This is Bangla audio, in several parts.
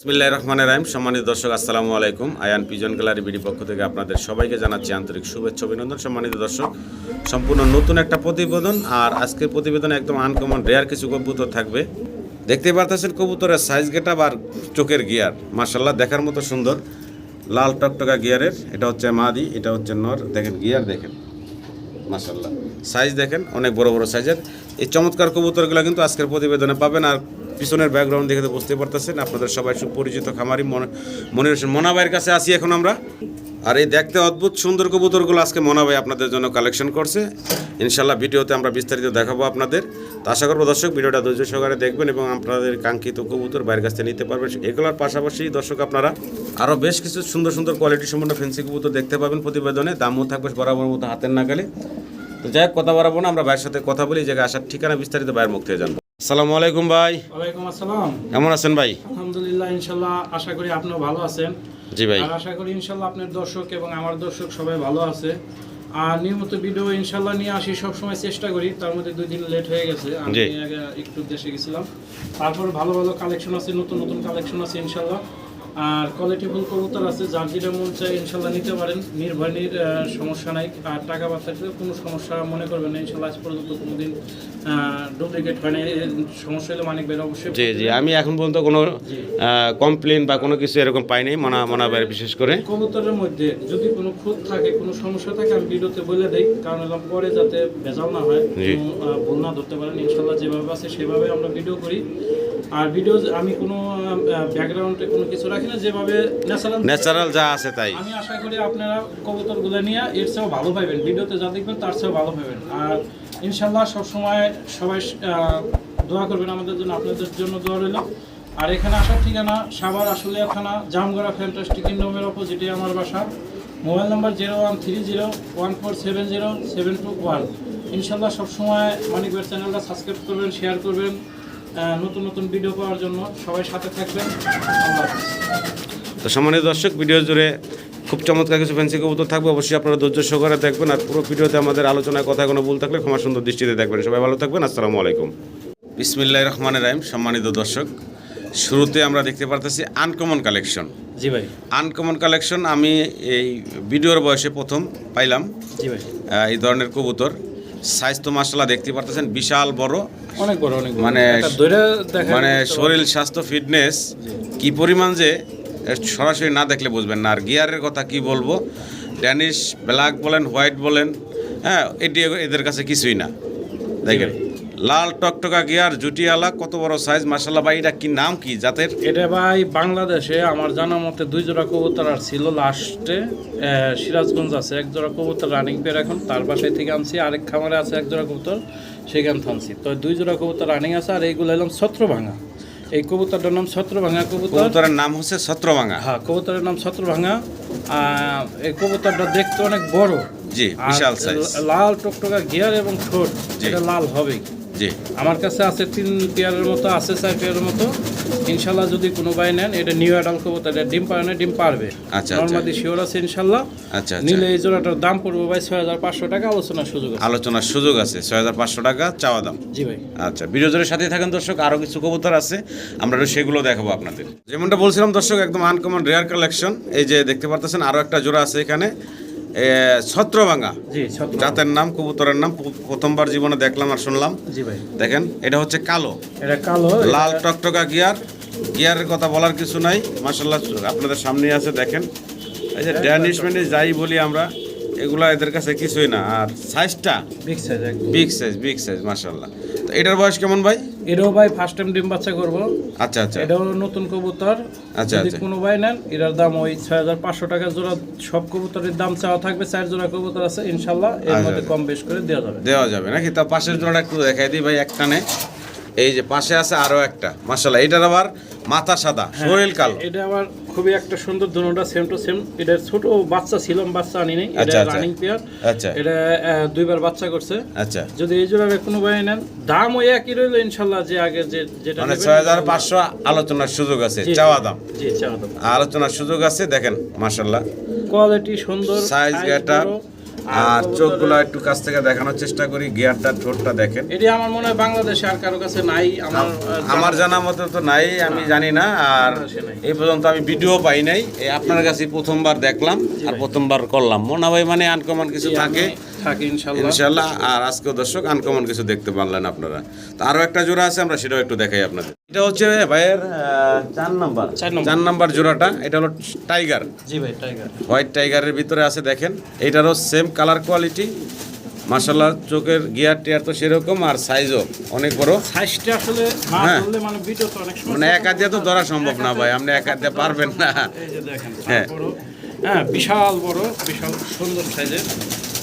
বিসমিল্লাহ রহমানের রাহিম। সম্মানিত দর্শক, আসসালামু আলাইকুম। আয়ান পিজন গ্যালারি বিডি পক্ষ থেকে আপনাদের সবাইকে জানাচ্ছি আন্তরিক শুভেচ্ছা, অভিনন্দন। সম্মানিত দর্শক, সম্পূর্ণ নতুন একটা প্রতিবেদন আর আজকের প্রতিবেদনে একদম আনকমন রেয়ার কিছু কবুতর থাকবে। দেখতে পারতেছেন কবুতরের সাইজ গেটা আর চোখের গিয়ার মার্শাল্লাহ দেখার মতো সুন্দর, লাল টকটকা গিয়ারের এটা হচ্ছে মাদি, এটা হচ্ছে নর। দেখেন গিয়ার দেখেন। মাসাল্লাহ সাইজ দেখেন, অনেক বড় বড় সাইজের এই চমৎকার কবুতরগুলো কিন্তু আজকের প্রতিবেদনে পাবেন। আর পিছনের ব্যাকগ্রাউন্ড দেখে বুঝতে পারতেছেন, আপনাদের সবাই সুপরিচিত খামারি মনে- হোসেন। মোনা ভাইয়ের কাছে আসি এখন আমরা। আর এই দেখতে অদ্ভুত সুন্দর কবুতরগুলো আজকে মোনা ভাই আপনাদের জন্য কালেকশন করছে। ইনশাল্লাহ ভিডিওতে আমরা বিস্তারিত দেখাবো আপনাদের। তো আশা করব দর্শক, ভিডিওটা ধৈর্য সহকারে দেখবেন এবং আপনাদের কাঙ্ক্ষিত কবুতর বাইরের কাছ থেকে নিতে পারবেন। এগুলোর পাশাপাশি দর্শক, আপনারা আরও বেশ কিছু সুন্দর সুন্দর কোয়ালিটি সম্পন্ন ফেন্সি কবুতর দেখতে পাবেন প্রতিবেদনে। দামও থাকবে বরাবর মতো হাতের নাগালে। তো যাই হোক, কথা বাড়াবো না, আমরা ভাইয়ের সাথে কথা বলি জায়গায় আসার ঠিকানা বিস্তারিত ভাইয়ের মুখ থেকে জানব। আসসালামু আলাইকুম ভাই। ওয়ালাইকুম আসসালাম। কেমন আছেন ভাই? আলহামদুলিল্লাহ ইনশাল্লাহ আশা করি আপনিও ভালো আছেন। জি ভাই। আর আশা করি ইনশাল্লাহ আপনার দর্শক এবং আমার দর্শক সবাই ভালো আছে। আর নিয়মিত ভিডিও ইনশাল্লাহ নিয়ে আসি সবসময় চেষ্টা করি। তার মধ্যে দুই দিন লেট হয়ে গেছে। আমি আগে একটু দেশে গেছিলাম। তারপর ভালো ভালো কালেকশন আছে নতুন নতুন কালেকশন আছে ইনশাল্লাহ। আর কোয়ালিটিফুল কবুতর আছে যার যেটা মন চায় ইনশাল্লাহ নিতে পারেন। নির্ভয়নির সমস্যা নাই। আর টাকা বাচ্চাতে কোনো সমস্যা মনে করবেন না ইনশাল্লাহ আজ পর্যন্ত কোনো দিন ডুপ্লিকেট হয় না সমস্যা হলে মানিক বের অবশ্যই জি জি। আমি এখন পর্যন্ত কোনো কমপ্লেন বা কোনো কিছু এরকম পাইনি মনা মনা ভাইয়ের বিশেষ করে। কবুতরের মধ্যে যদি কোনো খুঁত থাকে কোনো সমস্যা থাকে আমি ভিডিওতে বলে দেই। কারণ এলাম পরে যাতে ভেজাল না হয় ভুল না ধরতে পারেন। ইনশাল্লাহ যেভাবে আছে সেভাবে আমরা ভিডিও করি। আর ভিডিও আমি কোনো ব্যাকগ্রাউন্ডে কোনো কিছু রাখি যেভাবে ন্যাচারাল ন্যাচারাল যা আছে তাই। আমি আশা করি আপনারা কবুতরগুলো নিয়ে এর চেয়েও ভালো পাবেন। ভিডিওতে যা দেখবেন তার চেয়েও ভালো পাবেন। আর ইনশাল্লাহ সবসময় সবাই দোয়া করবেন আমাদের জন্য আপনাদের জন্য দোয়া রইল। আর এখানে আসার ঠিকানা সাভার আশুলিয়া থানা জামগড়া ফ্যান্টাস্টিক কিংডমের অপোজিটে আমার বাসা। Mobile number zero one three zero one four seven zero seven two one ইনশাল্লাহ সবসময় মানিকবের চ্যানেলটা সাবস্ক্রাইব করবেন শেয়ার করবেন নতুন নতুন ভিডিও পাওয়ার জন্য সবাই সাথে থাকবেন। তো সম্মানিত দর্শক ভিডিও জুড়ে খুব চমৎকার কিছু ফ্যান্সি কবুতর থাকবে। অবশ্যই আপনারা ধৈর্য সহকারে দেখবেন আর পুরো ভিডিওতে আমাদের আলোচনায় কথা কোনো ভুল থাকলে ক্ষমা সুন্দর দৃষ্টিতে দেখবেন। সবাই ভালো থাকবেন আসসালামু আলাইকুম। বিসমিল্লাহ রহমানের রাহিম সম্মানিত দর্শক শুরুতে আমরা দেখতে পারতেছি আনকমন কালেকশন জি ভাই। আনকমন কালেকশন আমি এই ভিডিওর বয়সে প্রথম পাইলাম। জি ভাই। এই ধরনের কবুতর। তো মাসাল্লাহ দেখতে পারতেছেন বিশাল বড়। অনেক বড় অনেক মানে মানে শরীর স্বাস্থ্য ফিটনেস কি পরিমাণ যে সরাসরি না দেখলে বুঝবেন না। আর গিয়ারের কথা কি বলব? ড্যানিশ ব্ল্যাক বলেন হোয়াইট বলেন হ্যাঁ এটি এদের কাছে কিছুই না। দেখেন। লাল টকটকা গিয়ার জুটিয়ালা কত বড় সাইজ মাসাল্লাহ ভাই এটা কি নাম কি জাতের? এটা ভাই বাংলাদেশে আমার জানা মতে দুই জোড়া কবুতর আর ছিল লাস্টে সিরাজগঞ্জ আছে। এক জোড়া কবুতর রানিং পেয়ে এখন তার বাসায় থেকে আনছি আরেক খামারে আছে এক জোড়া কবুতর সেখান থানছি তো দুই জোড়া কবুতর রানিং আছে আর এইগুলো এলাম ছত্রভাঙা। এই কবুতরটার নাম ছত্রভাঙা কবুতর। কবুতরের নাম হচ্ছে ছত্রভাঙা। হ্যাঁ কবুতরের নাম ছত্রভাঙা। এই কবুতরটা দেখতে অনেক বড়। জি বিশাল সাইজ লাল টকটকা গিয়ার এবং ঠোঁট। এটা লাল হবেই। জি। আমার কাছে আছে তিন পেয়ারের মতো আছে চার পেয়ারের মতো। ইনশাল্লাহ যদি কোনো ভাই নেন এটা নিউ অ্যাডাল কবুতর এটা ডিম পারে না ডিম পারবে। আচ্ছা, নর্মাদি শিওর আছে ইনশাল্লাহ। আচ্ছা আচ্ছা। নিলে এই জোড়াটার দাম পড়বে ভাই ছয় হাজার পাঁচশো টাকা আলোচনার সুযোগ আছে। আলোচনার সুযোগ আছে ছয় হাজার পাঁচশো টাকা চাওয়া দাম। জি ভাই। আচ্ছা জোরের সাথে থাকেন দর্শক আরও কিছু কবুতর আছে আমরা সেগুলো দেখাবো আপনাদের। যেমনটা বলছিলাম দর্শক একদম আনকমন রেয়ার কালেকশন এই যে দেখতে পারতেছেন আরও একটা জোড়া আছে এখানে। এ, ছত্রভাঙা জাতের নাম কবুতরের নাম প্রথমবার জীবনে দেখলাম আর শুনলাম। দেখেন এটা হচ্ছে কালো। এটা কালো লাল টকটকা গিয়ার। গিয়ারের কথা বলার কিছু নাই। মাসাল্লাহ আপনাদের সামনে আছে দেখেন। এই যে ড্যানিশ ম্যানিশ যাই বলি আমরা এগুলা এদের কাছে কিছুই না। আর সাইজটা big size big size big size মাসাল্লাহ তো এটার বয়স কেমন ভাই? এটাও ভাই ফার্স্ট টাইম ডিম বাচ্চা করব। আচ্ছা আচ্ছা। এটাও নতুন কবুতর। আচ্ছা, যদি আচ্ছা। কোনো ভাই নেন এটার দাম ওই ছয় হাজার পাঁচশো টাকা জোড়া সব কবুতরের দাম চাওয়া থাকবে চার জোড়া কবুতর আছে ইনশাল্লাহ। এর আচ্ছা, মধ্যে আচ্ছা। কম বেশ করে দেওয়া যাবে। দেওয়া যাবে নাকি? তা পাশের জোড়াটা একটু দেখাই দিই ভাই একটানে। এই যে পাশে আছে আরও একটা। মাসাল্লাহ এটার আবার মাথা সাদা শরীর কালো। এটা আবার খুবই একটা সুন্দর দুটোটা সেম টু সেম এটা ছোট বাচ্চা ছিলাম বাচ্চা আনি নাই। এটা আচ্ছা, আচ্ছা। রানিং পেয়ার আচ্ছা। এটা দুইবার বাচ্চা করছে। আচ্ছা। যদি এই জোড়ার কোনো ভাই নেন দাম ওই একই রইল ইনশাল্লাহ যে আগে যে যেটা মানে নেবেন, ছয় হাজার পাঁচশো আলোচনার সুযোগ আছে চাওয়া দাম। জি চাওয়া দাম। আলোচনার সুযোগ আছে দেখেন মাসাল্লাহ কোয়ালিটি সুন্দর getup। বড়। আর চোখগুলো একটু কাছ থেকে দেখানোর চেষ্টা করি গিয়ারটা ঠোঁটটা দেখেন। এটি আমার মনে হয় বাংলাদেশে আর কারও কাছে নাই আমার আমার জানা মতো তো নাই আমি জানি না আর এই পর্যন্ত আমি ভিডিও পাই নাই আপনার কাছে প্রথমবার দেখলাম আর প্রথমবার করলাম। মনে হয় মানে আনকমন কিছু থাকে। ইনশাল্লাহ। আর আজকেও দর্শক আনকমন কিছু দেখতে পারলেন আপনারা। তো আরও একটা জোড়া আছে আমরা সেটাও একটু দেখাই আপনাদের। এটা হচ্ছে ভাইয়ের চার নাম্বার। চার নম্বর। জোড়াটা এটা হলো টাইগার। জি ভাই টাইগার। হোয়াইট টাইগারের ভিতরে আছে দেখেন। এটারও সেম কালার কোয়ালিটি। মাসাল্লাহ চোখের গিয়ার টিয়ার তো সেরকম আর সাইজও অনেক বড়। সাইজটা আসলে হ্যাঁ। মানে মানে এক দিয়ে তো ধরা সম্ভব না ভাই আপনি এক দিয়ে পারবেন না। এই যে দেখেন হ্যাঁ। হ্যাঁ বিশাল বড় বিশাল সুন্দর সাইজের।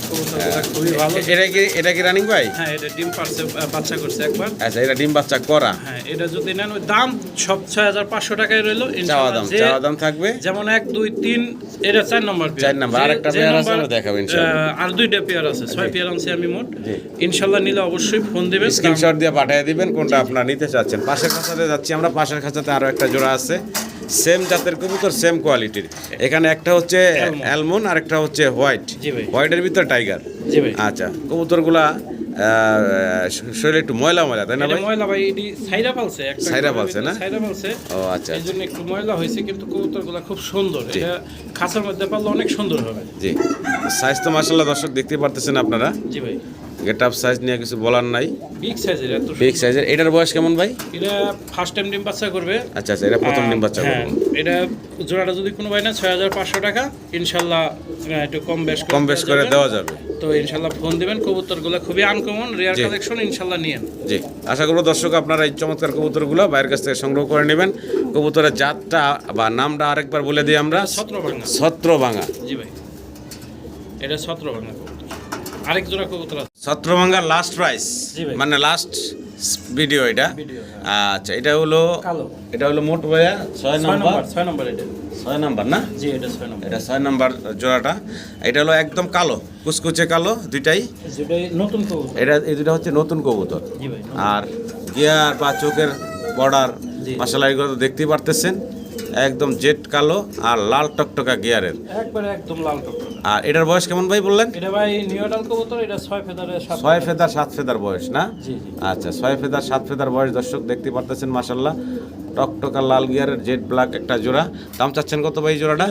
খুবই ভালো এটা কি এটা কি রানিং ভাই? হ্যাঁ এটা ডিম পারছে বাচ্চা করছে একবার। আচ্ছা এটা ডিম বাচ্চা করা। হ্যাঁ এটা যদি নেন ওই দাম সব ছয় হাজার পাঁচশো টাকায় রইল। চাওয়া দাম চাওয়া দাম থাকবে। যেমন এক দুই তিন এটা চার নম্বর চার নাম্বার, যে- আরেকটা পেয়ার আছে, দেখাবো ইনশাআল্লাহ। আর দুইটা পেয়ার আছে ছয় পেয়ার আনছি আমি মোট। নিলে অবশ্যই ফোন দিবেন। স্ক্রিনশট দিয়ে পাঠিয়ে দিবেন কোনটা আপনারা নিতে চাচ্ছেন। পাশের খাঁচাতে যাচ্ছি আমরা পাশের খাঁচাতে আরও একটা জোড়া আছে। সেম জাতের কবুতর সেম কোয়ালিটির এখানে একটা হচ্ছে অ্যালমন আর একটা হচ্ছে হোয়াইট হোয়াইটের ভিতর টাইগার আচ্ছা কবুতরগুলা শরীরে একটু ময়লা ময়লা তাই না ভাই? ময়লা ভাই এটি সাইরা পালছে একটা সাইরা পালছে না? সাইরা পালছে। ও আচ্ছা এই জন্য একটু ময়লা হয়েছে কিন্তু কবুতরগুলো খুব সুন্দর। এটা খাঁচার মধ্যে পারলে অনেক সুন্দর হবে। জি। সাইজ তো মাসাল্লাহ দর্শক দেখতে পারতেছেন আপনারা। জি ভাই। গেট আপ সাইজ নিয়ে কিছু বলার নাই। বিগ সাইজের এত বিগ সাইজের এটার বয়স কেমন ভাই? এটা ফার্স্ট টাইম ডিম বাচ্চা করবে। আচ্ছা আচ্ছা এটা প্রথম ডিম বাচ্চা হ্যাঁ, এটা জোড়াটা যদি কোনো ভাই না ছয় হাজার পাঁচশো টাকা ইনশাল্লাহ একটু কম বেশ কম বেশ করে দেওয়া যাবে। তো ইনশাল্লাহ ফোন দিবেন কবুতরগুলো খুবই আনকমন রেয়ার কালেকশন ইনশাল্লাহ নিয়েন। জি আশা করব দর্শক আপনারা এই চমৎকার কবুতরগুলো বাইরের কাছ থেকে সংগ্রহ করে নেবেন। কবুতরের জাতটা বা নামটা আরেকবার বলে দিই আমরা। ছত্র ভাঙা জি ভাই এটা ছত্র ভাঙা কবুতর। আরেক জোড়া কবুতর আছে। ছত্র লাস্ট প্রাইস মানে লাস্ট ভিডিও এটা। আচ্ছা এটা হলো এটা হলো মোট ভাইয়া ছয় নম্বর ছয় নম্বর এটা। ছয় নম্বর না? জি এটা ছয় নম্বর এটা ছয় নম্বর জোড়াটা। এটা হলো একদম কালো কুচকুচে কালো দুইটাই। নতুন কবুতর। এটা এই দুটা হচ্ছে নতুন কবুতর। আর গিয়ার বা চোখের বর্ডার। মশলা এগুলো তো দেখতেই পারতেছেন। একদম জেট কালো আর লাল টকটকা গিয়ারের। একবারে একদম লাল আর এটার বয়স কেমন ভাই বললেন? এটা ভাই নিউডাল কবুতর এটা ছয় ফেদার সাত ফেদার। বয়স না? আচ্ছা ছয় ফেদার সাত ফেদার বয়স দর্শক দেখতে পারতেছেন মাসাল্লাহ টকটকা লাল গিয়ারের জেড ব্ল্যাক একটা জোড়া। দাম চাচ্ছেন কত ভাই জোড়াটা?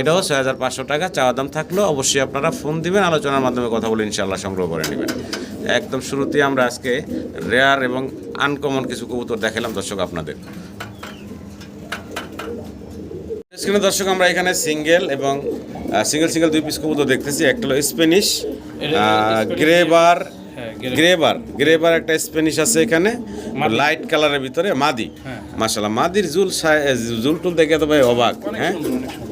এটাও ছয় হাজার পাঁচশো টাকা চাওয়া দাম থাকলেও অবশ্যই আপনারা ফোন দিবেন আলোচনার মাধ্যমে কথা বলে ইনশাল্লাহ সংগ্রহ করে নেবেন। একদম শুরুতেই আমরা আজকে রেয়ার এবং আনকমন কিছু কবুতর দেখালাম দর্শক আপনাদের। স্ক্রিনে দর্শক আমরা এখানে সিঙ্গেল এবং সিঙ্গেল সিঙ্গেল দুই পিস কবুতর দেখতেছি। একটা হলো স্প্যানিশ গ্রেবার হ্যাঁ গ্রে- গ্রেবার গ্রেবার একটা স্প্যানিশ আছে এখানে। লাইট কালারের ভিতরে মাদি। মাসাল্লাহ মাদির জুল জুল টুল দেখে তো ভাই অবাক হ্যাঁ?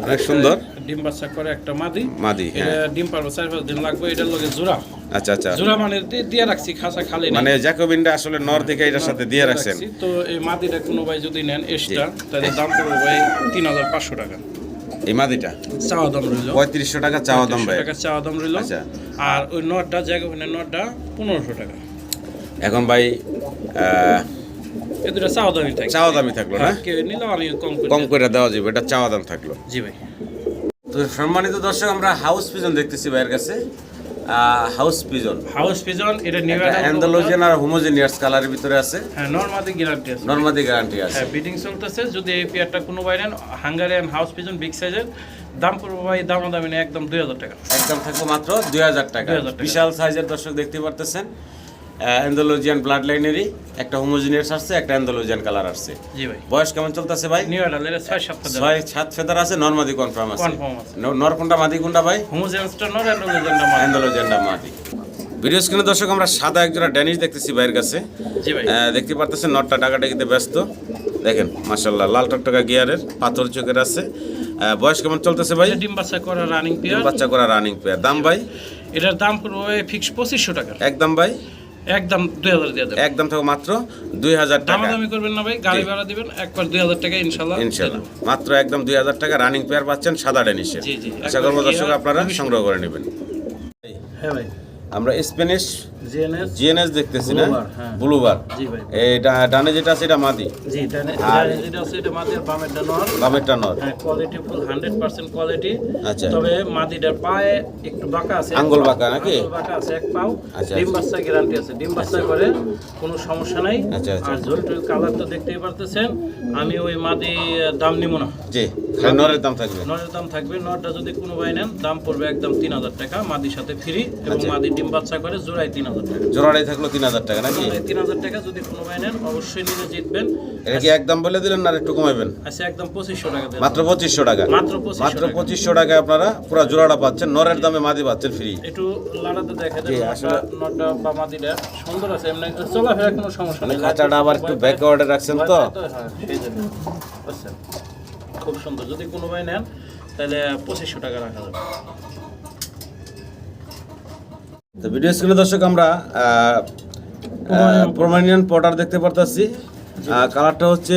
অনেক সুন্দর। ডিম বাচ্চা করে একটা মাদি। মাদি এটা হ্যাঁ ডিম পারব চার পাঁচ দিন লাগবে এটার লগে জোড়া আচ্ছা আচ্ছা। জোড়া মানে দিয়ে রাখছি খাসা খালি মানে জ্যাকোবিনটা আসলে নর থেকে এটার সাথে দিয়ে রাখছেন। রাখছি। তো এই মাদিটা কোনো ভাই যদি নেন এক্সট্রা তাহলে দাম পড়বে ভাই তিন হাজার পাঁচশো টাকা। এই মাদিটা? চাওয়া দাম রইল। পঁয়ত্রিশশো টাকা চাওয়া দাম ভাই। টাকা চাওয়া দাম রইল। আচ্ছা। আর ওই নটটা জ্যাকোবিনের নটটা পনেরোশো টাকা। এখন ভাই এ দুটা চাওয়া দামই থাকে চাওয়া দামই থাকল না? হ্যাঁ, কেউ নিলেও আমি কম কম করে দেওয়া যাবে এটা চাওয়া দাম থাকল। জি ভাই। তো সম্মানিত দর্শক আমরা হাউস পিজন দেখতেছি ভাইয়ের কাছে। House pigeon. হাউস পিজন এটা নিউ অ্যান্ডোলোজিয়ান আর হোমোজেনিয়াস কালারের ভিতরে আছে। হ্যাঁ নর্মাদি গ্যারান্টি আছে। নর্মাদি গ্যারান্টি আছে। হ্যাঁ বিডিং চলতেছে। যদি এই পেয়ারটা কোনো নেন হাঙ্গারিয়ান হাউস পিজন বিগ সাইজের দাম পড়বে ভাই দামাদামি নেই একদম দুই হাজার টাকা। একদম থাকবে মাত্র দুই হাজার টাকা। 2000 টাকা। বিশাল সাইজের দর্শক দেখতে পারতেছেন। অ্যান্ডোলোজিয়ান ব্লাড লাইনেরই একটা হোমোজেনিয়াস আসছে একটা অ্যান্ডোলোজিয়ান কালার আসছে। জি ভাই। বয়স কেমন চলতেছে ভাই? নিউ অ্যাডাল এটা ছয় সাত ফেদার। আছে নর্মাদি কনফার্ম আছে। কনফার্ম আছে। নর কোনটা মাদি কোনটা ভাই? অ্যান্ডোলোজিয়ানটা মাদি। ভিডিও স্ক্রিনে দর্শক আমরা সাদা একজোড়া ড্যানিশ দেখতেছি ভাইয়ের কাছে। জি ভাই। দেখতে পারতেছেন নটটা টাকাটাকিতে ব্যস্ত। দেখেন মাসাল্লাহ লাল টকটকা গিয়ারের পাথর চোখের আছে। বয়স কেমন চলতেছে ভাই? ডিম বাচ্চা করা রানিং পেয়ার বাচ্চা করা রানিং পেয়ার দাম ভাই? এটার দাম পড়বে ফিক্স পঁচিশশো টাকা। একদম ভাই? একদম দুই হাজার দিয়ে দেবেন একদম থাকো মাত্র দুই হাজার টাকা। দামি করবেন না ভাই গাড়ি ভাড়া দিবেন একবার দুই হাজার টাকা ইনশাল্লাহ ইনশাল্লাহ মাত্র একদম দুই হাজার টাকা রানিং পেয়ার পাচ্ছেন সাদা ডেনিসে জি, জি। আশা করব দর্শক আপনারা সংগ্রহ করে নেবেন। হ্যাঁ ভাই। আমরা স্প্যানিশ জিএনএস জিএনএস দেখতেছি না? ব্লুবার, হ্যাঁ। এটা ডানে যেটা আছে এটা মাদি। জি ডানে আর- যেটা আছে এটা মাদের বামেরটা নর। বামেরটা নর। হ্যাঁ quality full hundred percent quality আচ্ছা। তবে মাদিটার পায়ে একটু বাঁকা আছে। আঙ্গুল বাঁকা নাকি? বাঁকা আছে এক পাও। আচ্ছা, ডিম আচ্ছা। বাচ্চা গ্যারান্টি আছে। ডিম বাচ্চা করে কোনো সমস্যা নাই। আচ্ছা, আচ্ছা। আর ঝোল কালার তো দেখতেই পারতেছেন আমি ওই মাদি দাম নিব না। জি। নরের দাম থাকবে? নরের দাম থাকবে নরটা যদি কোনো ভাই নেন দাম পড়বে একদম তিন হাজার টাকা মাদির সাথে ফ্রি এবং আচ্ছা। মাদি ডিম বাচ্চা করে জোড়াই তিন হাজার টাকা। জোড়াটাই থাকল তিন হাজার টাকা নাকি? তিন হাজার টাকা যদি কোনো ভাই নেন অবশ্যই নিজে জিতবেন। এটা কি একদম বলে দিলেন না আর একটু কমাবেন আচ্ছা একদম পঁচিশশো টাকা মাত্র পঁচিশশো টাকা। মাত্র মাত্র পঁচিশশো টাকায় আপনারা পুরো জোড়াটা পাচ্ছেন নরের দামে মাদি পাচ্ছেন ফ্রি একটু লাড়াতে দেখা যায় আসলে- বা মাদিটা সুন্দর আছে এমনি চলাফেরা কোনো সমস্যা মানে নেই। খাঁচাটা আবার একটু ভয়- ব্যাকওয়ার্ডে রাখছেন তো। সেই জন্য। খুব সুন্দর। যদি কোনো ভাই নেন তাহলে পঁচিশশো টাকা রাখা যাবে। তো ভিডিও স্ক্রিনে দর্শক আমরা প্রমাণিয়ান প্রোমানিয়ান পটার দেখতে পারতাছি। কালারটা হচ্ছে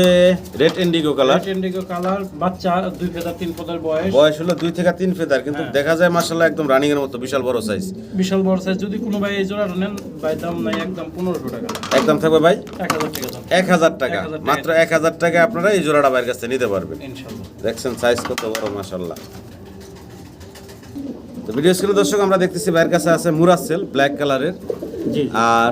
red indigo colour. Light indigo colour বাচ্চা দুই ফেদার তিন ফেদার বয়স। বয়স হলো দুই থেকে তিন ফেদার কিন্তু হ্যাঁ। দেখা যায় মার্শাল্লাহ একদম রানিং এর মতো বিশাল বড় সাইজ বিশাল বড় সাইজ যদি কোনো ভাই এই জোড়াটা নেন ভাই দাম নাই একদম পনেরোশো টাকা। একদম থাকবে ভাই? এক হাজার টাকা দাম। এক হাজার টাকা। 1000 টাকা। মাত্র এক হাজার টাকা আপনারা এই জোড়াটা বাইরের কাছে নিতে পারবেন। ইনশাল্লাহ দেখছেন সাইজ কত বড় মাশাল্লাহ তো ভিডিও স্ক্রিনে দর্শক আমরা দেখতেছি বাইরের কাছে আছে মুরাসেল ব্ল্যাক কালারের জি। আর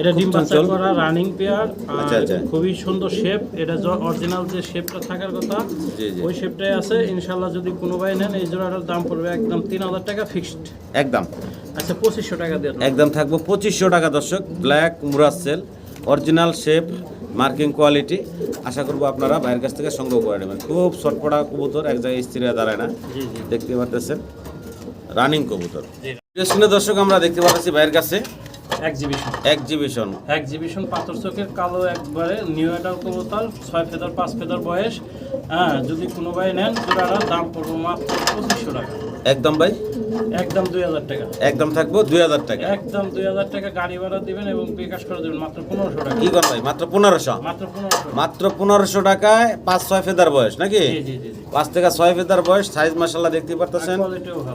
এটা ডিম বাচ্চা করা রানিং পেয়ার আচ্ছা, আচ্ছা। খুবই সুন্দর শেপ এটা অরিজিনাল যে শেপটা থাকার কথা। ওই শেপটাই আছে। ইনশাল্লাহ যদি কোনো ভাই নেন এই জোড়াটার দাম পড়বে একদম তিন হাজার টাকা ফিক্সড একদম। আচ্ছা পঁচিশশো টাকা দিয়ে। একদম থাকব পঁচিশশো টাকা দর্শক। ব্ল্যাক মুরাসেল অরিজিনাল শেপ মার্কিং কোয়ালিটি আশা করব আপনারা বাইরের কাছ থেকে সংগ্রহ করে নেবেন। খুব ছটপটা কবুতর এক জায়গায় স্থির দাঁড়ায় না। দেখতে পাচ্ছেন রানিং কবুতর। দর্শক আমরা দেখতে পাচ্ছি বাইরের কাছে। এক্সিবিশন এক্সিবিশন এক্সিবিশন পাথর চোখের কালো একবারে নিউ এডাল কবুতর ছয় ফেদার পাঁচ ফেদার বয়স। হ্যাঁ যদি কোনো ভাই নেন জোড়াটার দাম পড়বে মাত্র পঁচিশশো টাকা। একদম ভাই? একদম দুই হাজার টাকা। একদম থাকব দুই হাজার টাকা। একদম দুই হাজার টাকা গাড়ি ভাড়া দিবেন এবং বিকাশ করে দেবেন মাত্র পনেরোশো টাকা। কি কর ভাই? মাত্র পনেরোশো? মাত্র পনেরোশো মাত্র পনেরোশো টাকায় পাঁচ ছয় ফেদার বয়স নাকি? পাঁচ থেকে ছয় ফেদার বয়স সাইজ মাসাল্লাহ দেখতে পারতেছেন।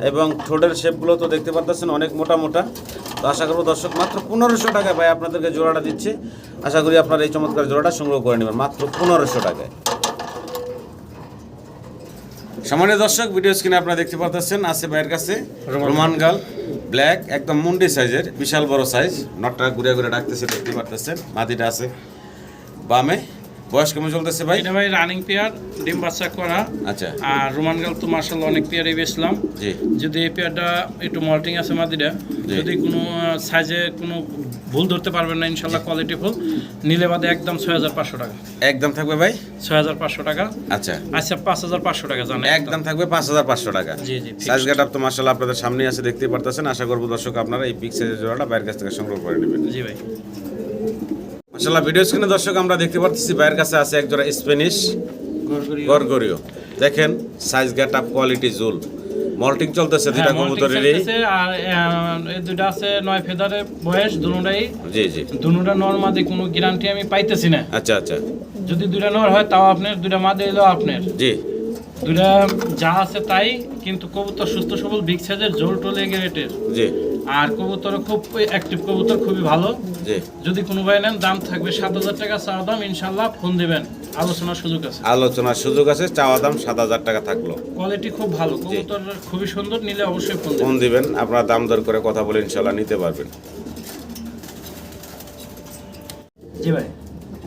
এবং ঠোঁটের শেপগুলো তো দেখতে পারতেছেন অনেক মোটা মোটা। তো আশা করব দর্শক মাত্র পনেরোশো টাকায় ভাই আপনাদেরকে জোড়াটা দিচ্ছে। আশা করি আপনারা এই চমৎকার জোড়াটা সংগ্রহ করে নেবেন মাত্র পনেরোশো টাকায়। সামান্য দর্শক ভিডিও স্ক্রিনে আপনারা দেখতে পারতেছেন আছে ভাইয়ের কাছে রোমান গাল ব্ল্যাক একদম মুন্ডি সাইজের বিশাল বড় সাইজ নটটা ঘুরে ঘুরে ডাকতেছে দেখতে পারতেছেন মাদিটা আছে বামে। বয়স কেমন চলতেছে ভাই? এটা ভাই রানিং পেয়ার ডিম বাচ্চা করা। আচ্ছা। আর রোমান গাল তো মার্শাল অনেক পেয়ারই বেচলাম। জি। যদি এই পেয়ারটা একটু মল্টিং আছে মাদিটা যদি কোনো সাইজে কোনো ভুল ধরতে পারবেন না ইনশাল্লাহ কোয়ালিটি ফুল নিলে বাদে একদম ছয় হাজার পাঁচশো টাকা। একদম থাকবে ভাই? ছয় হাজার পাঁচশো টাকা। আচ্ছা। আচ্ছা পাঁচ হাজার পাঁচশো টাকা জানেন একদম থাকবে পাঁচ হাজার পাঁচশো টাকা। জি জি। সাইজ গেট আপ তো মার্শাল আপনাদের সামনে আছে দেখতেই পারতেছেন। আশা করব দর্শক আপনারা এই পিক সাইজের জোড়াটা বাইরের কাছ থেকে সংগ্রহ করে নেবেন। জি ভাই। মার্শাল্লাহ ভিডিও স্ক্রিনে দর্শক আমরা দেখতে পাচ্ছি বাইরের কাছে আছে এক জোড়া স্প্যানিশ গরগরিও দেখেন সাইজ গেট আপ কোয়ালিটি জুল। মল্টিং চলতেছে দুইটা হ্যাঁ, কবুতরেরই। আর এই দুইটা আছে নয় ফেদারের বয়স দুটাই। জি জি। দুটা নর মাদে কোনো গ্যারান্টি আমি পাইতেছি না। আচ্ছা আচ্ছা। যদি দুইটা নর হয় তাও আপনার দুইটা মাদে এলো আপনার। জি। দুইটা যা আছে তাই কিন্তু কবুতর সুস্থ সবল বিগ সাইজের জোল টোলে রেটের জি। আর কবুতর খুব অ্যাক্টিভ কবুতর খুবই ভালো। জি। যদি কোনো ভাই নেন দাম থাকবে সাত হাজার টাকা চাওয়া দাম ইনশাল্লাহ ফোন দেবেন। আলোচনার সুযোগ আছে? আলোচনার সুযোগ আছে চাওয়া দাম সাত হাজার টাকা থাকল। কোয়ালিটি খুব ভালো। কবুতর খুবই সুন্দর নিলে অবশ্যই ফোন দেবেন ফোন দিবেন। আপনারা দাম দর করে কথা বলে ইনশাল্লাহ নিতে পারবেন। জি ভাই।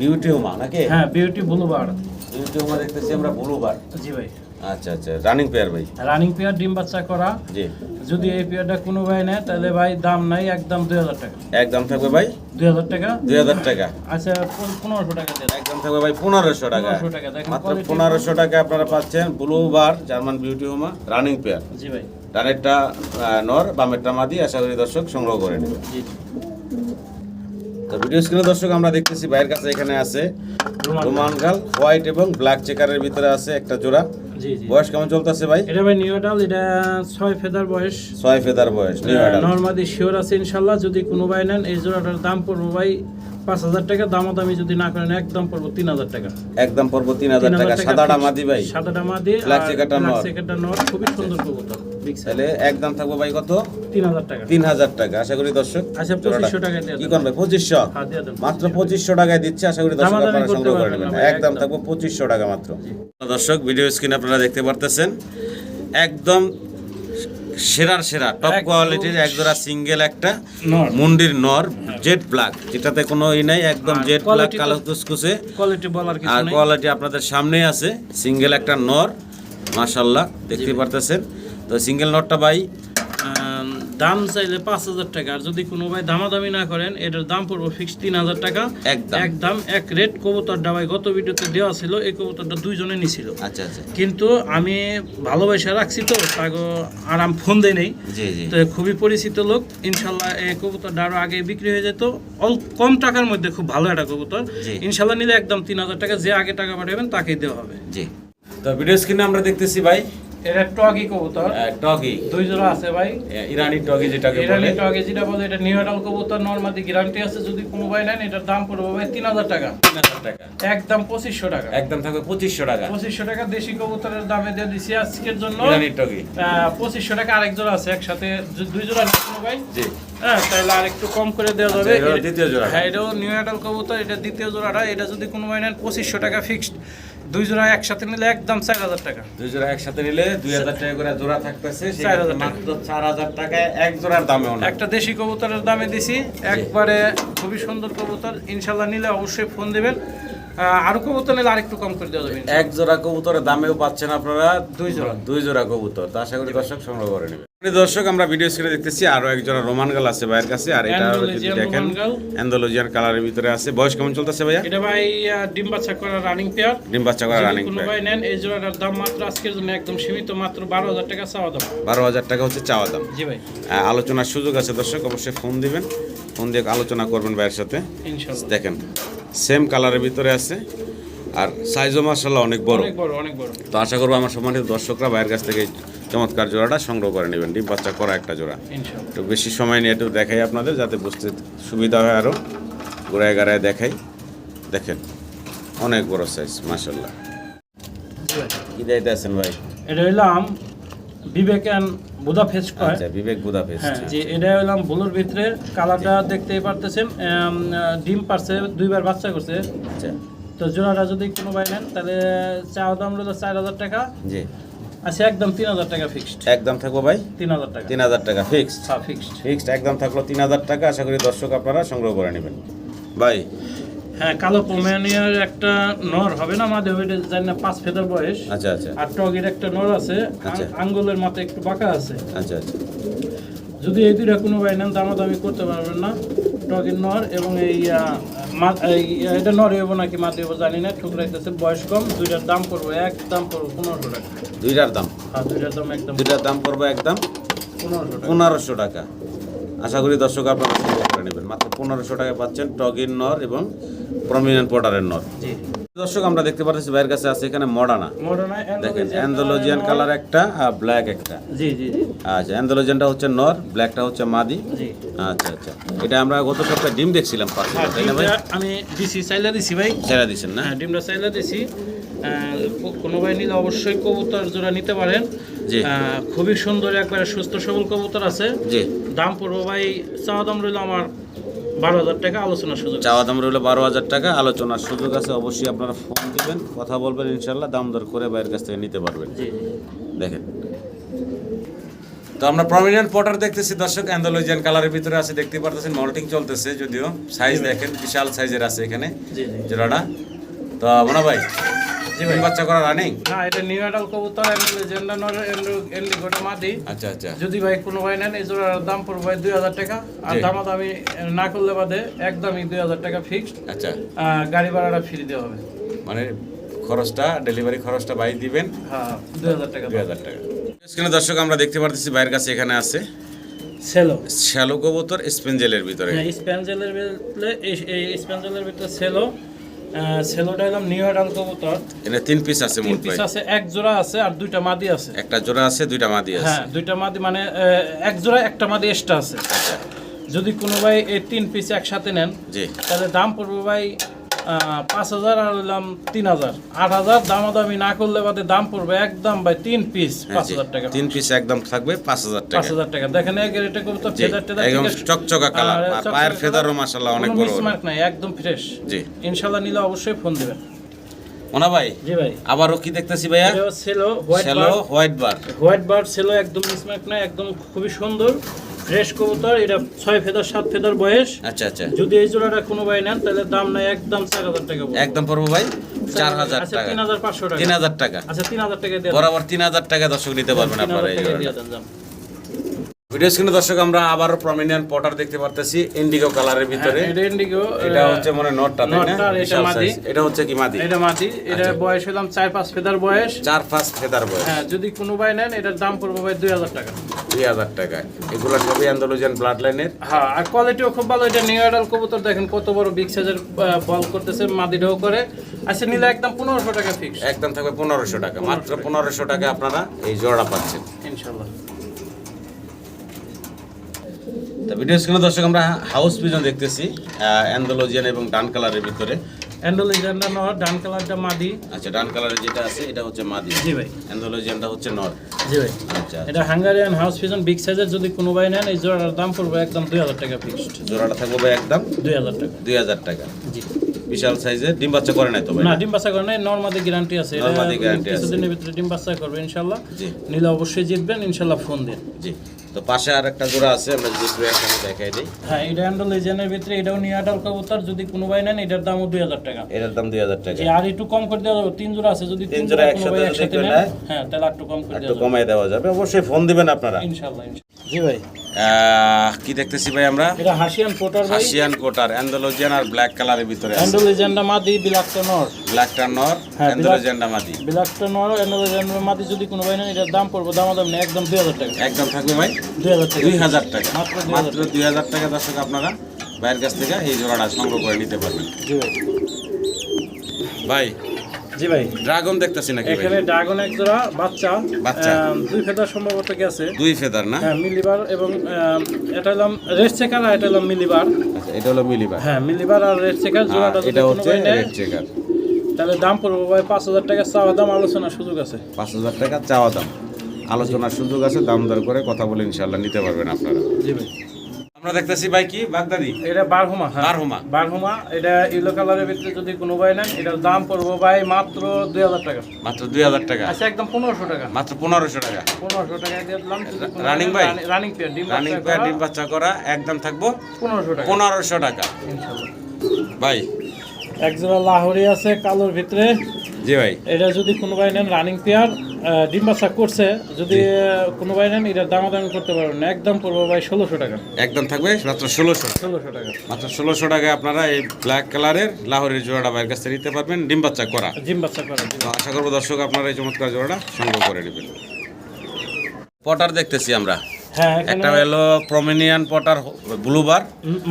বিউটি হুমা নাকি? হ্যাঁ বিউটি ব্লুবার বিউটি হুমা দেখতেছি আমরা ব্লুবার জি ভাই। আচ্ছা আচ্ছা। রানিং পেয়ার ভাই? রানিং পেয়ার ডিম বাচ্চা করা। জি। যদি এই পেয়ারটা কোনো ভাই নেয় তাহলে ভাই দাম নাই একদম দুই হাজার টাকা। একদম থাকবে ভাই? দুই হাজার টাকা? দুই হাজার টাকা। আচ্ছা পন- পনেরোশো টাকা একদম থাকবে ভাই পনেরোশো টাকা। 1500 টাকা, দেখেন মাত্র পনেরোশো টাকা আপনারা পাচ্ছেন blue bar German beauty homer running pair জি ভাই। ডানেরটা নর বামেরটা মাদি আশা করি দর্শক সংগ্রহ করে নেবেন জি। তো ভিডিও স্ক্রিনে দর্শক আমরা দেখতেছি ভাইয়ের কাছে এখানে আছে রোমান গাল হোয়াইট এবং ব্ল্যাক চেকারের ভিতরে আছে একটা জোড়া। বয়স কেমন চলতেছে ভাই? এটা ভাই নিউ এটা ছয় ফেদার বয়স। ছয় ফেদার বয়স নিউ। নর্মাদি শিওর আছে ইনশাল্লাহ যদি কোনো ভাই নেন এই জোড়াটার দাম পড়ব ভাই পাঁচ হাজার টাকা দামও দামি যদি না করেন একদম পড়ব তিন হাজার টাকা। একদম পড়ব তিন হাজার তিন টাকা সাদাটা মাদি ভাই। সাদাটা মাদি checkerটা নর। নর খুবই সুন্দর কবুতর। তাহলে একদম থাকব ভাই কত? তিন হাজার টাকা। তিন হাজার টাকা আশা করি দর্শক আচ্ছা, জোড়াটা- 2500 টাকায় দিয়ে কি। করবে ভাই পঁচিশশো? হ্যাঁ, দেন। মাত্র পঁচিশশো টাকায় দিচ্ছে আশা করি দর্শক আপনারা সংগ্রহ করে নেবেন একদম। থাকব পঁচিশশো টাকা মাত্র। দর্শক ভিডিও স্ক্রিন আপনারা দেখতে পারতেছেন। একদম সেরার সেরা টপ কোয়ালিটির একজোড়া সিঙ্গেল একটা। মুন্ডির নর জেড ব্ল্যাক যেটাতে কোনো ই নাই একদম জেড ব্ল্যাক কালো কুসকুসে। কোয়ালিটি বলার আর কোয়ালিটি আপনাদের সামনেই আছে সিঙ্গেল একটা নর। মাশাল্লাহ দেখতে পারতেছেন। তো সিঙ্গেল নরটা ভাই দাম চাইলে পাঁচ হাজার টাকা আর যদি কোনো ভাই দামাদামি না করেন এটার দাম পড়ব ফিক্স তিন হাজার টাকা। একদম। একদম এক রেট কবুতর ডাবাই গত ভিডিওতে দেওয়া ছিল এই কবুতরটা দুইজনে নিছিল। আচ্ছা আচ্ছা। কিন্তু আমি ভালোবাসা রাখছি তো তাগো আরাম ফোন দেয় নেই। তো খুবই পরিচিত লোক ইনশাল্লাহ এই কবুতরটা আরও আগে বিক্রি হয়ে যেত। অল্প কম টাকার মধ্যে খুব ভালো একটা কবুতর। ইনশাল্লাহ নিলে একদম তিন হাজার টাকা যে আগে টাকা পাঠাবেন তাকেই দেওয়া হবে। জি। তো ভিডিও স্ক্রিনে আমরা দেখতেছি ভাই এটা টগি কবুতর। টগি। দুই জোড়া আছে ভাই। ইরানি টগি যেটাকে ইরানি টগে যেটা বলে এটা নিউ এডাল কবুতর নর্মাদি গ্যারান্টি আছে। যদি কোনো ভাই নেন এটার দাম পড়বে ভাই তিন হাজার টাকা। তিন হাজার টাকা। একদম পঁচিশশো টাকা। একদম থাকবে পঁচিশশো টাকা। পঁচিশশো টাকা দেশি কবুতরের দামে দিয়ে দিছি আজকের জন্য। ইরানি টগি। পঁচিশশো টাকা আরেক জোড়া আছে একসাথে। দুই জোড়া কোনো ভাই? জি। হ্যাঁ তাহলে আর একটু কম করে দেওয়া যাবে। আচ্ছা, দ্বিতীয় জোড়া। হ্যাঁ এটাও নিউ কবুতর এটা দ্বিতীয় জোড়াটা। এটা যদি কোনো ভাই নেন পঁচিশশো টাকা ফিক্সড দুই জোড়া একসাথে নিলে একদম চার হাজার টাকা। দুই জোড়া একসাথে নিলে দুই হাজার টাকা করে জোড়া থাকতেছে চার হাজার মাত্র চার হাজার টাকায় এক জোড়ার দামে একটা দেশি কবুতরের দামে দিছি একবারে খুবই সুন্দর কবুতর ইনশাল্লাহ নিলে অবশ্যই ফোন দিবেন। আরও কবুতর নিলে আরেকটু কম করে দেওয়া যাবে এক জোড়া কবুতরের দামেও পাচ্ছেন আপনারা দুই জোড়া। দুই জোড়া কবুতর। তো আশা করি দর্শক সংগ্রহ করে নেবেন। দর্শক আমরা ভিডিও স্ক্রিনে দেখতেছি আরও এক জোড়া রোমান গাল আছে ভাইয়ের কাছে আর এটা দেখেন। অ্যান্ডালুজিয়ান কালারের ভিতরে আছে। বয়স কেমন চলতেছে ভাইয়া? এটা ভাই ডিম বাচ্চা করা রানিং পেয়ার ডিম বাচ্চা করা রানিং কোনো ভাই নেন এই জোড়াটার দাম মাত্র আজকের জন্য একদম সীমিত মাত্র বারো হাজার টাকা চাওয়া দাম। বারো হাজার টাকা হচ্ছে চাওয়া দাম। জি ভাই। আলোচনার সুযোগ আছে দর্শক অবশ্যই ফোন দিবেন। ফোন দিয়ে আলোচনা করবেন ভাইয়ের সাথে। ইনশাল্লাহ। দেখেন সেম কালারের ভিতরে আছে আর সাইজও মার্শাল্লাহ অনেক বড়। অনেক বড় অনেক বড়। তো আশা করব আমার সম্মানিত দর্শকরা ভাইয়ের কাছ থেকে চমৎকার জোড়াটা সংগ্রহ করে নেবেন ডিম বাচ্চা করা একটা জোড়া। একটু বেশি সময় নিয়ে একটু দেখাই আপনাদের যাতে বুঝতে সুবিধা হয় আরও গোড়ায় গাড়ায় দেখাই। দেখেন অনেক বড় সাইজ জি ভাই কি দায়িত্ব আছেন ভাই? এটা হইলাম বিবেকান বুদা ফেস কয়। আচ্ছা বিবেক বুদাপেস্ট হ্যাঁ যে এটা হইলাম ব্লুর ভিতরে কালারটা দেখতেই পারতেছেন ডিম পারছে দুইবার বাচ্চা করছে। আচ্ছা। তো জোড়াটা যদি কোনো ভাই নেন তাহলে চাওয়া দাম হলো চার হাজার টাকা। জি। আচ্ছা একদম তিন হাজার টাকা ফিক্সড একদম থাকব ভাই? তিন হাজার টাকা। তিন হাজার টাকা ফিক্সড হ্যাঁ ফিক্সড ফিক্সড একদম থাকল তিন হাজার টাকা আশা করি দর্শক আপনারা সংগ্রহ করে নেবেন। ভাই? হ্যাঁ কালো পোমেনিয়ার একটা নর হবে না? মাঝে ওইটা জানি না পাঁচ ফেদার বয়স। আচ্ছা আচ্ছা। আর টগের একটা নর আছে। আচ্ছা। আঙ্গুলের মাথা একটু বাঁকা আছে। আচ্ছা আচ্ছা। যদি এই দুইটা কোনো ভাই নেন দামাদামি করতে পারবেন না। টগের নর এবং এই এটা নর হইব নাকি মাদি হইব জানি না ঠুকরাইতেছে বয়স কম দুইটার দাম পড়ব এক দাম পড়ব পনেরোশো টাকা। দুইটার দাম? আর দুইটার দাম একদম। দুইটার দাম পড়ব একদম? পনেরোশো টাকা। আশা করি দর্শক আপনারা করে নেবেন। মাত্র পনেরোশো টাকা পাচ্ছেন টগের নর এবং প্রমিনেন্ট পটারের নর। জি। দর্শক আমরা দেখতে পাচ্ছি ভাইয়ের কাছে আছে এখানে মডানা। দেখেন অ্যান্ডোলজিয়ান কালার একটা। আর ব্ল্যাক একটা। জি জি আচ্ছা অ্যান্ডোলজিয়ানটা হচ্ছে নর ব্ল্যাকটা হচ্ছে মাদি। জি। আচ্ছা আচ্ছা। এটা আমরা গত সপ্তাহে ডিম দেখছিলাম পাশে আর ভাই? আমি দিছি চাইলা দিছি ভাই। ছেড়ে দিছেন না? হ্যাঁ ডিমটা চাইলা দিছি। কোনো ভাই নিলে অবশ্যই কবুতর জোড়া নিতে পারেন। খুবই সুন্দর একবারে সুস্থ সবল কবুতর আছে। দাম পড়ব ভাই চাওয়া দাম রইল আমার বারো হাজার টাকা আলোচনার সুযোগ চাওয়া দাম রইল বারো হাজার টাকা আলোচনার সুযোগ আছে। অবশ্যই আপনারা ফোন দিবেন কথা বলবেন ইনশাল্লাহ দাম দর করে ভাইয়ের কাছ থেকে নিতে পারবেন। দেখেন। তো আমরা প্রমিনেন্ট পটার দেখতেছি দর্শক অ্যান্ডোলজিয়ান কালারের ভিতরে আছে দেখতে পারতেছেন মল্টিং চলতেছে যদিও। সাইজ দেখেন বিশাল সাইজের আছে এখানে জোড়াটা। তো মনে ভাই ডিম বাচ্চা করা রানিং না এটা নিউ কবুতর নর গোটা মাদি আচ্ছা আচ্ছা। যদি ভাই কোনো ভাই নেন এই জোড়ার দাম পড়বে ভাই দুই হাজার টাকা। আর। দামা দামি না করলে বাদে একদমই দুই হাজার টাকা ফিক্সড আচ্ছা। গাড়ি ভাড়াটা ফ্রি দেওয়া হবে। মানে খরচটা ডেলিভারি খরচটা দিবেন? হ্যাঁ দুই হাজার টাকা দুই হাজার টাকা। স্ক্রিনে দর্শক আমরা দেখতে পারতেছি ভাইয়ের কাছে এখানে আছে সেলো শ্যালো কবুতর স্পেঞ্জেলের ভিতরে। হ্যাঁ স্প্যাঞ্জেলের ভিতরে এই- স্প্যাঞ্জেলের ভিতরে সেলো সেলোটা এলাম নিউ এডাল কবুতর। এটা তিন পিস আছে তিন পিস আছে এক জোড়া আছে আর দুইটা মাদি আছে। একটা জোড়া আছে দুইটা মাদি আছে। হ্যাঁ দুইটা মাদি মানে এক জোড়া একটা মাদি এক্সট্রা আছে। আচ্ছা। যদি কোনো ভাই এই তিন পিস একসাথে নেন জি। তাহলে দাম পড়বে ভাই পাঁচ হাজার আর হইলাম তিন হাজার। আট হাজার দামাদামি না করলে বাদে দাম পড়বে একদম ভাই তিন পিস পাঁচ হাজার টাকা। তিন পিস একদম থাকবে পাঁচ হাজার টাকা। পাঁচ হাজার টাকা। দেখেন এক এটা করব তো ফেদার টেদার একদম চকচকা কালার আর পায়ের ফেদারও মাসাল্লাহ অনেক বড় মিসমার্ক নাই একদম ফ্রেশ জি। ইনশাল্লাহ নিলে অবশ্যই ফোন দিবেন। মোনা ভাই জি ভাই। আবারও কি দেখতেছি ভাইয়া? Cello white shallow white bar white bird Cello একদম মিসমার্ক নাই একদম খুবই সুন্দর। ফ্রেশ কবুতর এটা ছয় ফেদার সাত ফেদার বয়স। আচ্ছা আচ্ছা। যদি এই জোড়াটা কোনো ভাই নেন তাহলে দাম নাই একদম চার হাজার টাকা একদম পড়ব ভাই? চার হাজার আচ্ছা টাকা। তিন হাজার পাঁচশো টাকা। তিন হাজার টাকা। আচ্ছা তিন হাজার টাকা বরাবর তিন হাজার টাকা দর্শক নিতে পারবেন আপনারা এই জোড়াটা। ভিডিও স্ক্রিনে দর্শক আমরা আবারও পটার দেখতে পারতেছি ইন্ডিগো কালারের ভিতরে। হ্যাঁ, এটা ইন্ডিগো এটা হচ্ছে মানে নটটা তাই না? এটা মাদি। এটা হচ্ছে কি মাদি? এটা মাটি এটা আচ্ছা। বয়স হলাম চার পাঁচ ফেদার বয়স। চার পাঁচ ফেদার বয়স। হ্যাঁ যদি কোনো ভাই নেন এটার দাম পড়বে ভাই দুই হাজার টাকা। দুই হাজার টাকা। এগুলো সবই আন্দোলন ব্লাড লাইনের হ্যাঁ আর কোয়ালিটিও খুব ভালো। এটা কবুতর দেখেন কত বড় বিগ সাইজের বল করতেছে মাদিটাও করে। আচ্ছা নিলে একদম পনেরোশো টাকা ফিক্স একদম থাকবে পনেরোশো টাকা। মাত্র পনেরোশো টাকা আপনারা এই জোড়া পাচ্ছেন। তা ভিডিও স্ক্রিনে দর্শক আমরা হাউস পিজন দেখতেছি অ্যান্ডোলজিয়ান এবং ডান কালারের ভিতরে। অ্যান্ডোলিজানটা নর ডান কালারটা মাদি। আচ্ছা ডান কালারের যেটা আছে এটা হচ্ছে মাদি। জি ভাই। অ্যান্ডোলজিয়ানটা হচ্ছে নর জি ভাই। আচ্ছা এটা হাঙ্গারিয়ান হাউস পিজন বিগ সাইজের যদি কোনো ভাই নেন এই জোড়াটার দাম পড়বে একদম দুই হাজার টাকা ফিক্সড জোড়াটা থাকবে ভাই একদম দুই হাজার টাকা। দুই হাজার টাকা। জি। বিশাল সাইজের ডিম বাচ্চা করে নাই তো ভাই? না ডিম বাচ্চা করে নাই নর্মাদি গ্যারান্টি আছে। নর্মাদি guarantee আছে। কিছুদিনের ভিতরে ডিম বাচ্চা করবে ইনশাল্লাহ। জি। নিলে অবশ্যই জিতবেন ইনশাল্লাহ ফোন দিন জি। তো পাশে আর একটা জোড়া আছে আমরা যে একটু একসাথে দেখাই দিই। হ্যাঁ এটা হ্যান্ডল লেজেনের ভিতরে এটাও নিয়ে আটাল কবুতর যদি কোনো ভাই নেন এটার দামও দুই হাজার টাকা। এটার দাম দুই হাজার টাকা। আর একটু কম করে দেওয়া যাবে তিন জোড়া আছে যদি তিন জোড়া একসাথে যদি নেয়, হ্যাঁ তাহলে একটু কম করে একটু দেওয়া যাবে। কমাই দেওয়া যাবে। অবশ্যই ফোন দিবেন আপনারা। ইনশাল্লাহ ইনশাল্লাহ। জি ভাই। কি দেখতেছি ভাই আমরা? এটা হাসিয়ান পোটার ভাই। হাসিয়ান কোটার অ্যান্ডোলজিয়ান আর ব্ল্যাক কালারের ভিতরে আছে। হ্যান্ডল মাদি বিলাক্তা নর ব্ল্যাক নর হ্যাঁ, অ্যান্ডোলজিয়ানটা মাদি। বিলাক্তা নর হ্যান্ডল মাদি যদি কোনো ভাই নেন এটার দাম পড়বে দাম দাম একদম দুই হাজার টাকা। একদম থাকবে ভাই? দুই হাজার টাকা। মাত্র 2000 দুই হাজার টাকা দর্শক আপনারা ভাইয়ের কাছ থেকে এই জোড়াটা সংগ্রহ করে নিতে পারবেন। জি ভাই। জি ভাই। ড্রাগন দেখতেছি নাকি এখানে ড্রাগন এক জোড়া বাচ্চা বাচ্চা। দুই ফেদার সম্ভবত গেছে দুই ফেদার না? হ্যাঁ মিলিবার এবং এটা হলাম রেড চেকার আর এটা হলাম মিলিবার। আচ্ছা এটা হলো মিলিবার। হ্যাঁ মিলিবার আর রেড চেকার জোড়াটা এটা হচ্ছে রেড চেকার। তাহলে দাম পড়বে ভাই পাঁচ হাজার টাকা চাওয়া দাম আলোচনার সুযোগ আছে। পাঁচ হাজার টাকা চাওয়া দাম। আলোচনার সুযোগ আছে দাম দর করে কথা বলে ইনশাল্লাহ নিতে পারবেন আপনারা। জি ভাই। আমরা দেখতেছি ভাই কি? বাগদাদি? এটা বারহুমা হ্যাঁ। বারহুমা। বারহুমা এটা ইয়েলো কালারের ভিতরে যদি কোনো ভাই নেন এটার দাম পড়ব ভাই মাত্র দুই হাজার টাকা। মাত্র দুই হাজার টাকা? আচ্ছা একদম পনেরোশো টাকা। মাত্র পনেরোশো টাকা? পনেরোশো টাকা দিয়ে দিলাম রানিং ভাই? ভাই? রানিং পেয়ার ডিম রানিং পেয়ার ডিম বাচ্চা করা একদম থাকব পনেরোশো টাকা। পনেরোশো টাকা। ভাই? একজোড়া লাহোরি আছে কালোর ভিতরে। জি ভাই। এটা যদি কোনো ভাই নেন রানিং পেয়ার ডিম বাচ্চা করছে যদি কোনো ভাই নেন এটার দামাদামি করতে পারবেন না। একদম পড়ব ভাই ষোলোশো টাকা। একদম থাকবে? মাত্র ষোলোশো। ষোলোশো টাকা। মাত্র ষোলোশো টাকায় আপনারা এই ব্ল্যাক কালারের লাহোরের জোড়াটা বাইরের কাছ থেকে নিতে পারবেন ডিম বাচ্চা করা জিম বাচ্চা করা আশা করব দর্শক আপনারা এই চমৎকার জোড়াটা সংগ্রহ করে নেবেন। পটার দেখতেছি আমরা। হ্যাঁ একটা হলো প্রমিনিয়ান পটার ব্লুবার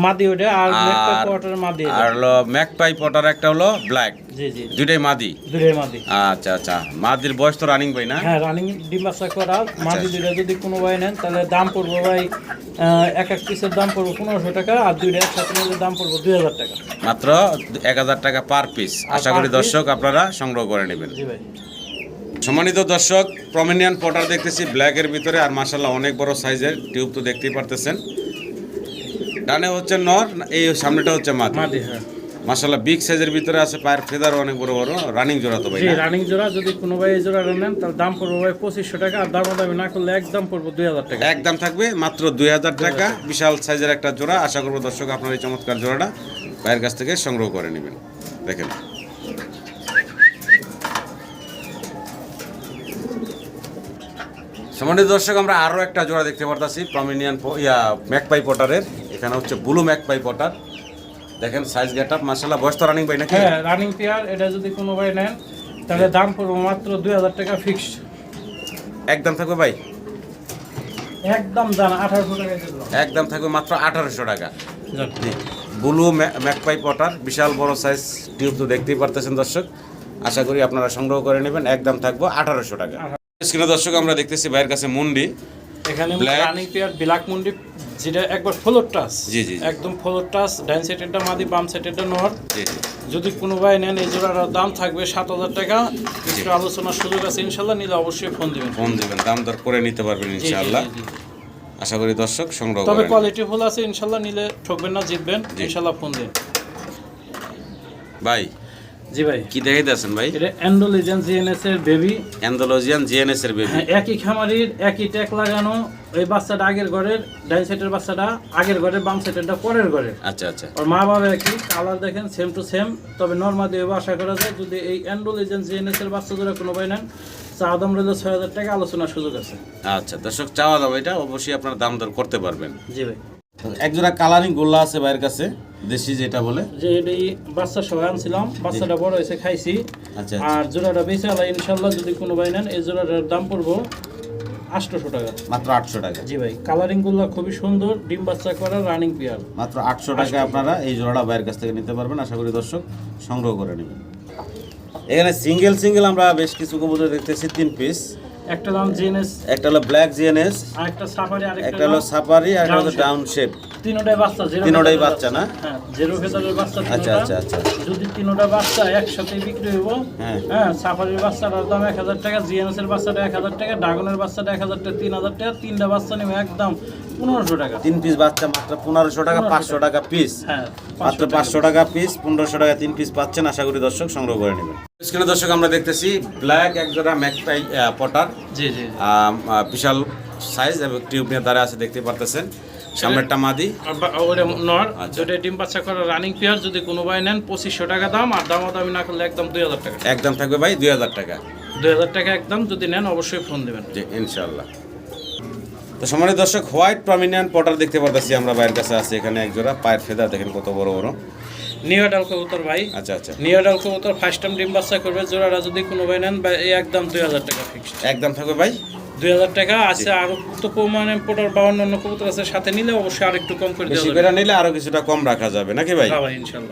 মাদি ওটা আর একটা মাদি আর হলো ম্যাকপাই পটার একটা হলো ব্ল্যাক জি জি। দুইটাই মাদি। দুটোই মাদি। আচ্ছা আচ্ছা। মাদির বয়স তো রানিং ভাই না? হ্যাঁ রানিং ডিম বাচ্চা করা মাদি দুইটা যদি কোনো ভাই নেন তাহলে দাম পড়বে ভাই এক এক পিসের দাম পড়বে পনেরোশো টাকা আর দুইটা একসাথে নিলে দাম পড়বে দুই হাজার টাকা। মাত্র এক হাজার টাকা পার পিস আশা করি দর্শক আপনারা সংগ্রহ করে নেবেন। জি ভাই। সম্মানিত দর্শক প্রমিনিয়ান পটার দেখতেছি ব্ল্যাকের ভিতরে আর মাসাল্লাহ অনেক বড় সাইজের টিউব তো দেখতেই পারতেছেন। ডানে হচ্ছে নর এই সামনেটা হচ্ছে মাদি হ্যাঁ। মাসাল্লাহ বিগ সাইজের ভিতরে আছে পায়ের ফেদার অনেক বড় বড় রানিং জোড়া তো ভাই রানিং জোড়া যদি কোনো ভাই এই জোড়া নেন তাহলে দাম পড়বে ভাই পঁচিশশো টাকা আর দাম দামি না করলে একদম পড়বে দুই হাজার টাকা। একদম থাকবে মাত্র দুই হাজার টাকা। বিশাল সাইজের একটা জোড়া আশা করব দর্শক আপনার এই চমৎকার জোড়াটা ভাইয়ের কাছ থেকে সংগ্রহ করে নেবেন। দেখেন। সম্মানিত দর্শক আমরা আরও একটা জোড়া দেখতে পারতাছি প্রমিনিয়ান ইয়া ম্যাকপাই পটারের এখানে হচ্ছে ব্লু ম্যাকপাই পটার দেখেন সাইজ গেট আপ মাসাল্লাহ বয়স তো রানিং পাই নাকি? হ্যাঁ রানিং পেয়ার এটা যদি কোনো ভাই নেন তাহলে দাম পড়বে মাত্র দুই হাজার টাকা ফিক্সড একদম থাকবে ভাই? একদম জানা আঠারোশো টাকা একদম থাকবে মাত্র আঠারোশো টাকা। ব্লু ম্যাকপাই পটার বিশাল বড় সাইজ টিউব তো দেখতেই পারতেছেন দর্শক। আশা করি আপনারা সংগ্রহ করে নেবেন একদম থাকব আঠারোশো টাকা। স্ক্রিনে দর্শক আমরা দেখতেছি ভাইয়ের কাছে মুন্ডি। এখানে রানিং পেয়ার ব্ল্যাক মুন্ডি যেটা একবার ফ্লোর টাচ। জি, জি। একদম ফ্লোর টাচ ডাইন সাইডেরটা মাদি বাম সাইডেরটা নর জি জি। যদি কোনো ভাই নেন এই জোড়াটার দাম থাকবে সাত হাজার টাকা। কিছু আলোচনার সুযোগ আছে ইনশাল্লাহ নিলে অবশ্যই ফোন দিবেন। ফোন দিবেন দাম দর করে নিতে পারবেন জি। আশা করি দর্শক সংগ্রহ তবে কোয়ালিটি ফুল আছে ইনশাল্লাহ নিলে ঠকবেন না জিতবেন ইনশাল্লাহ ফোন দিন ভাই জি ভাই। কি দেখাইতেছেন ভাই? এটা অ্যান্ডোলিজেন জিএনএস এর বেবি অ্যান্ডোলজিয়ান জিএনএস এর বেবি হ্যাঁ একই খামারির একই ট্যাগ লাগানো। ওই বাচ্চাটা আগের ঘরের ডাইন সাইডের বাচ্চাটা আগের ঘরের বাম সাইডেরটা পরের ঘরের। আচ্ছা আচ্ছা। ওর মা বাবা একই কালার দেখেন সেম টু সেম তবে নর্মালি এবার আশা করা যায় যদি এই অ্যান্ডোলিজেন জিএনএস এর বাচ্চা ধরে কোনো ভাই নেন চা দাম রইল ছয় হাজার টাকা আলোচনার সুযোগ আছে। আচ্ছা দর্শক চাওয়া দাম এটা অবশ্যই আপনার দাম দর করতে পারবেন। জি ভাই। একজোড়া কালারিং গোল্লা আছে ভাইয়ের কাছে দেশি যেটা বলে। যে এটাই বাচ্চা সবাই আনছিলাম বাচ্চাটা বড় হয়েছে খাইছি। আচ্ছা আর জোড়াটা বেশি আলা ইনশাল্লাহ যদি কোনো ভাই নেন এই জোড়াটার দাম পড়ব আটশোশো টাকা। মাত্র আটশো টাকা। জি ভাই কালারিংগুলো খুবই সুন্দর ডিম বাচ্চা করা রানিং পেয়ার। মাত্র আটশো টাকা আপনারা এই জোড়াটা ভাইয়ের কাছ থেকে নিতে পারবেন আশা করি দর্শক সংগ্রহ করে নেবেন। এখানে সিঙ্গেল সিঙ্গেল আমরা বেশ কিছু কবুতর দেখতেছি তিন পিস একটা দাম জিএনএস একটা হলো ব্ল্যাক জিএনএস আর একটা সাফারি আর একটা হলো সাফারি আর একটা হলো ডাউন শেপ তিনোটাই বাচ্চা তিনোটাই বাচ্চা না? হ্যাঁ জিরো ফেদারের বাচ্চা আচ্ছা, আচ্ছা, আচ্ছা। যদি তিনোটা বাচ্চা একসাথে বিক্রি হইব হ্যাঁ। হ্যাঁ সাফারির বাচ্চাটার দাম এক হাজার টাকা জিএনএস এর বাচ্চাটা এক হাজার টাকা ড্রাগনের বাচ্চাটা এক হাজার টাকা তিন হাজার টাকা তিনটা বাচ্চা নেবে একদম পনেরোশো টাকা। তিন পিস বাচ্চা মাত্র পনেরোশো টাকা পাঁচশো টাকা পিস হ্যাঁ মাত্র পাঁচশো টাকা পিস পনেরোশো টাকা তিন পিস পাচ্ছেন আশা করি দর্শক সংগ্রহ করে নেবেন। স্ক্রিনে দর্শক আমরা দেখতেছি ব্ল্যাক একজোড়া ম্যাকটাই পটার জি জি। বিশাল সাইজ এবং টিউব নিয়ে দাঁড়া আছে দেখতে পারতেছেন। সামনেরটা মাদি। ওটা নর। আচ্ছা। যেটা ডিম বাচ্চা করা রানিং পেয়ার যদি কোনো ভাই নেন পঁচিশশো টাকা দাম আর দাম দামি না করলে একদম দুই হাজার টাকা। একদম থাকবে ভাই দুই হাজার টাকা। দুই হাজার টাকা একদম যদি নেন অবশ্যই ফোন দেবেন। জি ইনশাল্লাহ তো সম্মানিত দর্শক হোয়াইট প্রমিনিয়ান্ট পটার দেখতে পারতেছি আমরা বাইরের কাছে আছে। এখানে এক জোড়া পায়ের ফেদা দেখেন কত বড় বড়। নিউডাল কবুতর ভাই। আচ্ছা আচ্ছা। নিউডাল কবুতর ফার্স্ট টাইম ডিম বাচ্চা করবে জোড়াটা যদি কোনো ভাই নেন একদম দুই হাজার টাকা ফিক্সড একদম থাকবে ভাই? দুই হাজার টাকা আছে আরও তো মানে পোটার বা অন্যান্য কবুতর আছে সাথে নিলে অবশ্যই আর একটু কম করে দেওয়া নিলে আরও কিছুটা কম রাখা যাবে। নাকি ভাই? ভাই ইনশাল্লাহ।